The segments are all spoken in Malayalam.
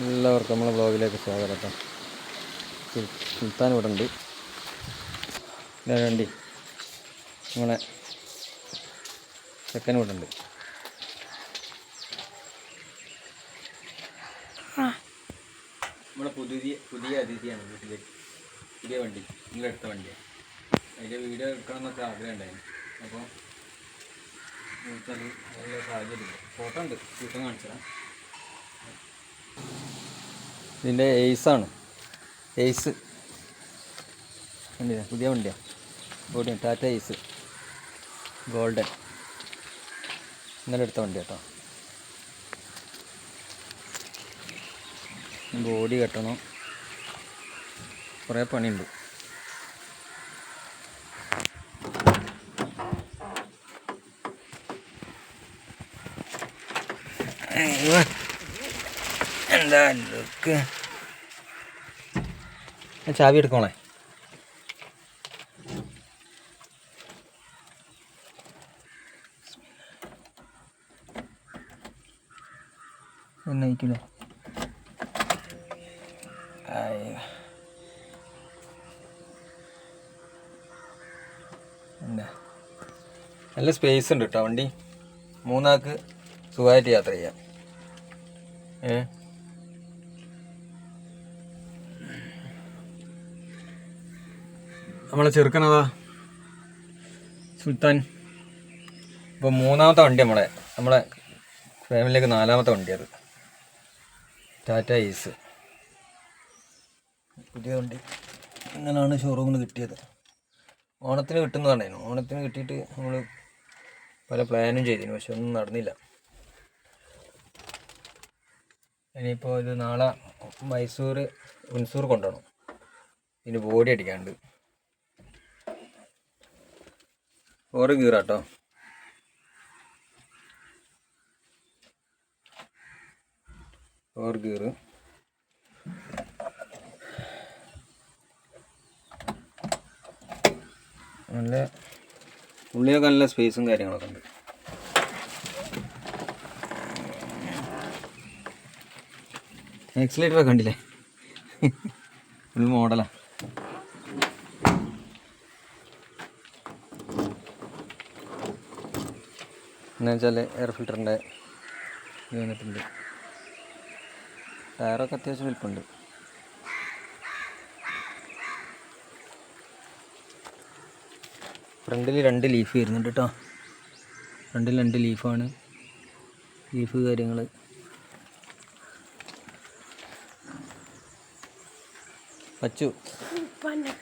എല്ലാവർക്കും നമ്മളെ ബ്ലോഗിലേക്ക് സ്വാഗതം. കേട്ടോ സുൽത്താൻ ഇവിടെ ഉണ്ട്. വേണ്ടി നമ്മളെ ചെക്കൻ ഇവിടെ ഉണ്ട്. നമ്മുടെ പുതിയ പുതിയ അതിഥിയാണ് വീട്ടിലേക്ക് പുതിയ വണ്ടി നിങ്ങളെടുത്ത വണ്ടിയാണ് അതിന്റെ വീഡിയോ എടുക്കണം എന്നൊക്കെ ആഗ്രഹം ഉണ്ടായിരുന്നു അപ്പോൾ നല്ല സാഹചര്യം. ഫോട്ടോ ഉണ്ട്. ഫോട്ടോ കാണിച്ചതാണ് ഇതിന്റെ എയ്സാണ് എയ്സ് വണ്ടിയാ പുതിയ വണ്ടിയാണ് ബോഡി ടാറ്റ എയ്സ് ഗോൾഡൻ ഇന്നലെ എടുത്ത വണ്ടി കേട്ടോ. ബോഡി കെട്ടണം. കുറേ പണിയുണ്ട്. അയ്യോ. എന്താ ചാവി എടുക്കോളേ എന്നയിക്കില്ലേ നല്ല സ്പേസ് ഉണ്ട് കേട്ടോ വണ്ടി. മൂന്നാൾക്ക് സുഖമായിട്ട് യാത്ര ചെയ്യാം. ഏ? നമ്മളെ ചെറുക്കനതാ സുൽത്താൻ. ഇപ്പോൾ മൂന്നാമത്തെ വണ്ടി നമ്മളെ നമ്മളെ ഫാമിലിയിലേക്ക് നാലാമത്തെ വണ്ടി അത് ടാറ്റ ഈസ് പുതിയ വണ്ടി. ഇങ്ങനെയാണ് ഷോറൂമിൽ കിട്ടിയത്. ഓണത്തിന് കിട്ടുന്നതാണ്. ഓണത്തിന് കിട്ടിയിട്ട് നമ്മൾ പല പ്ലാനും ചെയ്തിരുന്നു. പക്ഷെ ഒന്നും നടന്നില്ല. ഇനിയിപ്പോൾ ഇത് നാളെ മൈസൂർ ഉൻസൂർ കൊണ്ടുപോകണം. ഇതിന് ബോഡി അടിക്കാണ്ട് ഓറ് കീറാട്ടോ. ഓർ ഗീറ് നല്ല ഉള്ളിയൊക്കെ നല്ല സ്പേസും കാര്യങ്ങളൊക്കെ ഉണ്ട്. എക്സലേറ്റർ ഒക്കെ കണ്ടില്ലേ? ഫുൾ മോഡലാ എന്ന് വെച്ചാൽ എയർ ഫിൽറ്ററിന്റെ ഇത് വന്നിട്ടുണ്ട്. ടയറൊക്കെ അത്യാവശ്യം വലിപ്പുണ്ട് ഫ്രണ്ടിൽ രണ്ട് ലീഫ് വരുന്നുണ്ട് കേട്ടോ. ഫ്രണ്ടിൽ രണ്ട് ലീഫാണ് ലീഫ് കാര്യങ്ങൾ പച്ചു. ഉപ്പാനെ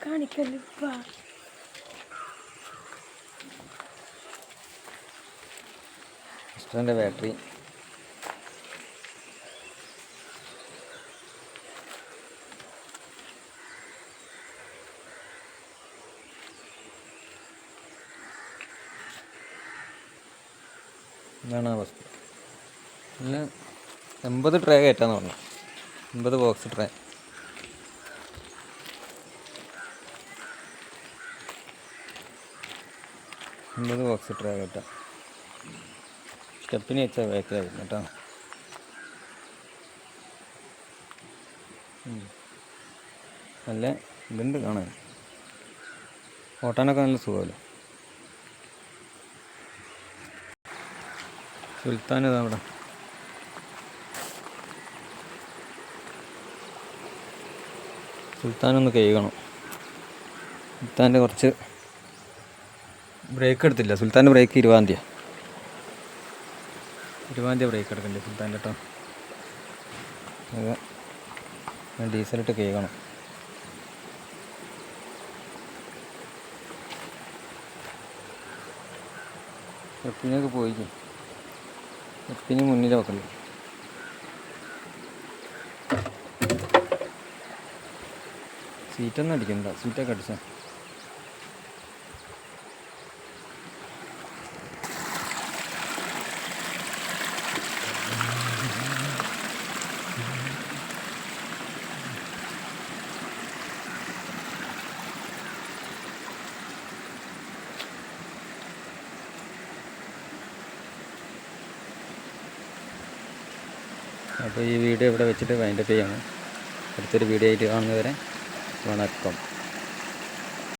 സിസ്റ്ററിന്റെ ബാറ്ററി. ഇതാണ് അവസ്ഥ. നല്ല എൺപത് ട്രേ കയറ്റാന്ന് പറഞ്ഞു. എൺപത് ബോക്സ് ട്രേ. എൺപത് ബോക്സ് ട്രേ കയറ്റാം. സ്റ്റെപ്പിന് വെച്ചാൽ ബാക്കിലായിരുന്നു കേട്ടോ. നല്ല ഇതുണ്ട് കാണാൻ. ഓട്ടാനൊക്കെ നല്ല സുഖമല്ലോ? സുൽത്താൻ ഇതാ അവിടെ? സുൽത്താൻ ഒന്ന് കഴുകണം. സുൽത്താന്റെ കുറച്ച് ബ്രേക്ക് എടുത്തില്ല. സുൽത്താന്റെ ബ്രേക്ക് ഇരുപതാം തീയതി തീയതി ബ്രേക്ക് എടുക്കണ്ടേ സുൽത്താന്റെ കേട്ടോ അത്. ഡീസലിട്ട് കേൾക്കണം എപ്പിനൊക്കെ പോയിക്കും. എപ്പിന് മുന്നിൽ വെക്കണ്ടേ? സീറ്റൊന്നും അടിക്കണ്ട. സീറ്റൊക്കെ അടിച്ചാ? അപ്പോൾ ഈ വീഡിയോ ഇവിടെ വെച്ചിട്ട് വൈൻഡപ്പ് ചെയ്യാണ്. അടുത്തൊരു വീഡിയോ ആയിട്ട് കാണുന്നവരെ വണക്കം.